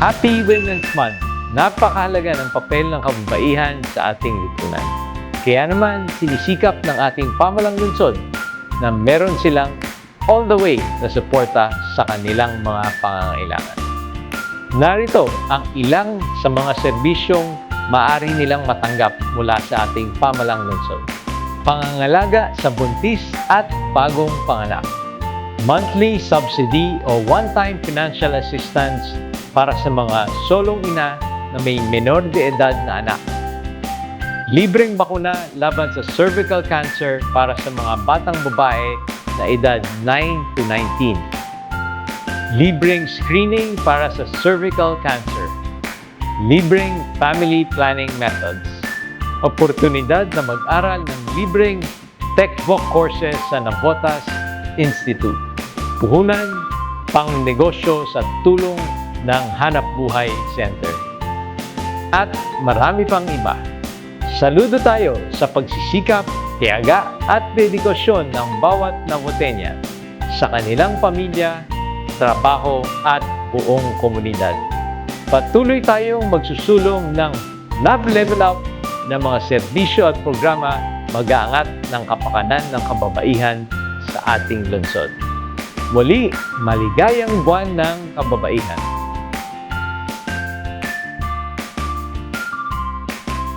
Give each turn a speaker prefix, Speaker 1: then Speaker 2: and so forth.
Speaker 1: Happy Women's Month! Napakahalaga ng papel ng kababaihan sa ating lipunan. Kaya naman, sinisikap ng ating pamalang lungsod na meron silang all the way na suporta sa kanilang mga pangangailangan. Narito ang ilang sa mga serbisyong maaari nilang matanggap mula sa ating pamalang lungsod. Pangangalaga sa buntis at bagong panganak. Monthly subsidy o one-time financial assistance para sa mga solong ina na may menor de edad na anak. Libreng bakuna laban sa cervical cancer para sa mga batang babae na edad 9 to 19. Libreng screening para sa cervical cancer. Libreng family planning methods. Oportunidad na mag-aral ng libreng textbook courses sa Navotas Institute. Puhunan, pangnegosyo sa tulong ng Hanap Buhay Center. At marami pang iba. Saludo tayo sa pagsisikap, tiyaga at dedikasyon ng bawat Navotenya sa kanilang pamilya, trabaho at buong komunidad. Patuloy tayong magsusulong ng Love Level Up ng mga serbisyo at programa mag-aangat ng kapakanan ng kababaihan sa ating lungsod. Muli, maligayang buwan ng kababaihan.